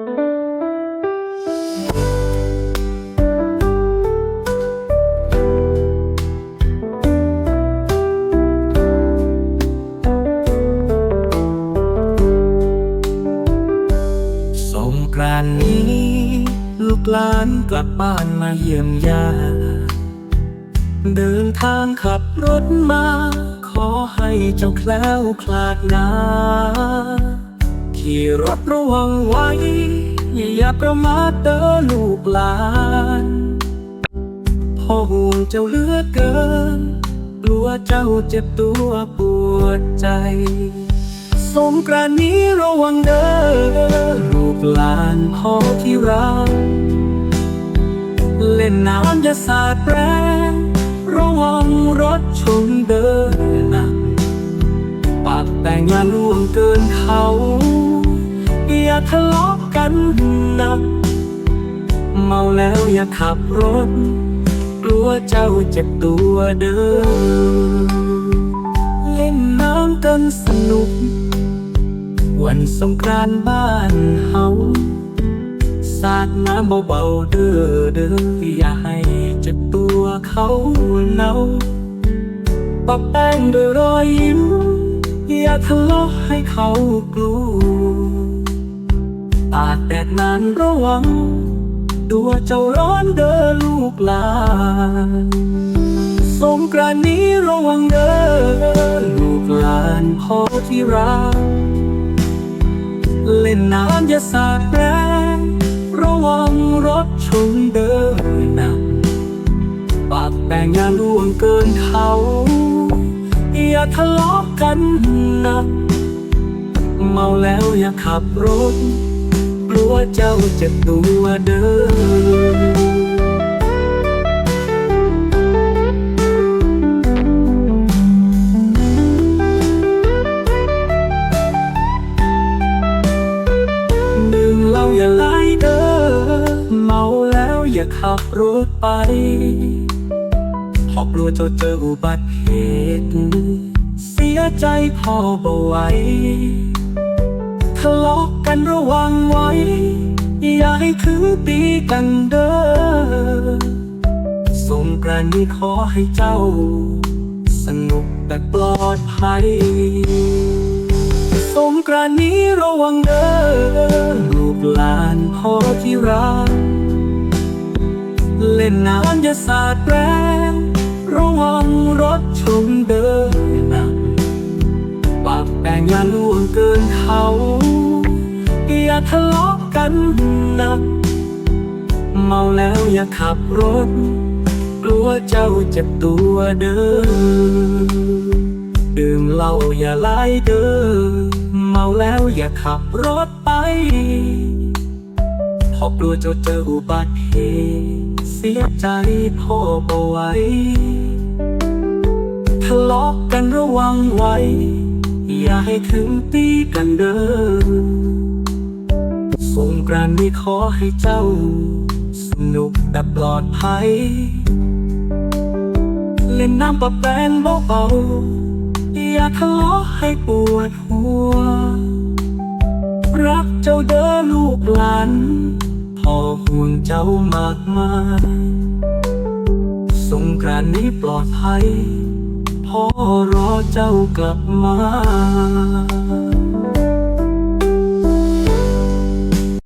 สงกรานต์นี้ลูกหลานกลับบ้านมาเยี่ยมยา เดินทางขับรถมา ขอให้เจ้าแคล้วคลาดนาขี่รถระวังไว้ ประมาทเด้อลูกหลานพ่อห่วงเจ้าเหลือเกิน กลัวเจ้าเจ็บตัวปวดใจ สงกรานนี้ระวังเด้อลูกหลานพ่อที่รัก เล่นน้ำจะสาดแรงระวังรถชนเดินหนะปากแต่งอย่าล่วงเกินเขา อย่าทะเลาะ กันนะเมาแล้วอย่าขับรถ กลัวเจ้าเจ็บตัวเด้อเล่นน้ำกันสนุก วันสงกรานต์บ้านเฮาสาดน้ำเบาๆเด้อเด้ออย่าให้เจ็บตัวเขาเนาปรับแป้งด้วยรอยยิ้ม อย่าทะเลาะให้เขากลัว ตากแดดนานระวัง ตัวเจ้าร้อนเด้อลูกหลานสงกรานนี้ระวังเด้อลูกหลานพ่อที่รัก เล่นน้ำอย่าสาดแรงระวังรถชนเดินนะปากแบ่งอย่าล่วงเกินเขาอย่าทะเลาะกันนะเมาแล้วอย่าขับรถ กลัวเจ้าเจ็บตัวเด้อดื่มเหล้าอย่าไล่เด้อเมาแล้วอย่าขับรถไปเพอกลัวจะเจออุบัติเหตุ เสียใจพอบ่ไหว ทะเลาะกันระวังไว้ อย่าให้ถึงตีกันเด้อสงกรานต์นี้ขอให้เจ้า สนุกแต่ปลอดภัยสงกรานต์นี้ระวังเด้อลูกหลานพ่อที่รักเล่นน้ำอย่าสาดแรงระวังรถ กันนะเมาแล้วอย่าขับรถ กลัวเจ้าเจ็บตัวเด้อดื่มเหล้าอย่าไล่เด้อเมาแล้วอย่าขับรถไปพอกลัวเจะเจออุบัติเหตุเสียใจพ่อบ่ไหวทะเลาะกันระวังไว้ อย่าให้ถึงตีกันเด้อ กรานนี้ขอให้เจ้า สนุกแต่ปลอดภัย เล่นน้ำปะแปงเบาๆอย่าทะเลาะให้ปวดหัว รักเจ้าเด้อลูกหลานพ่อห่วงเจ้ามากมายสงกรานนี้ปลอดภัยพ่อรอเจ้ากลับมา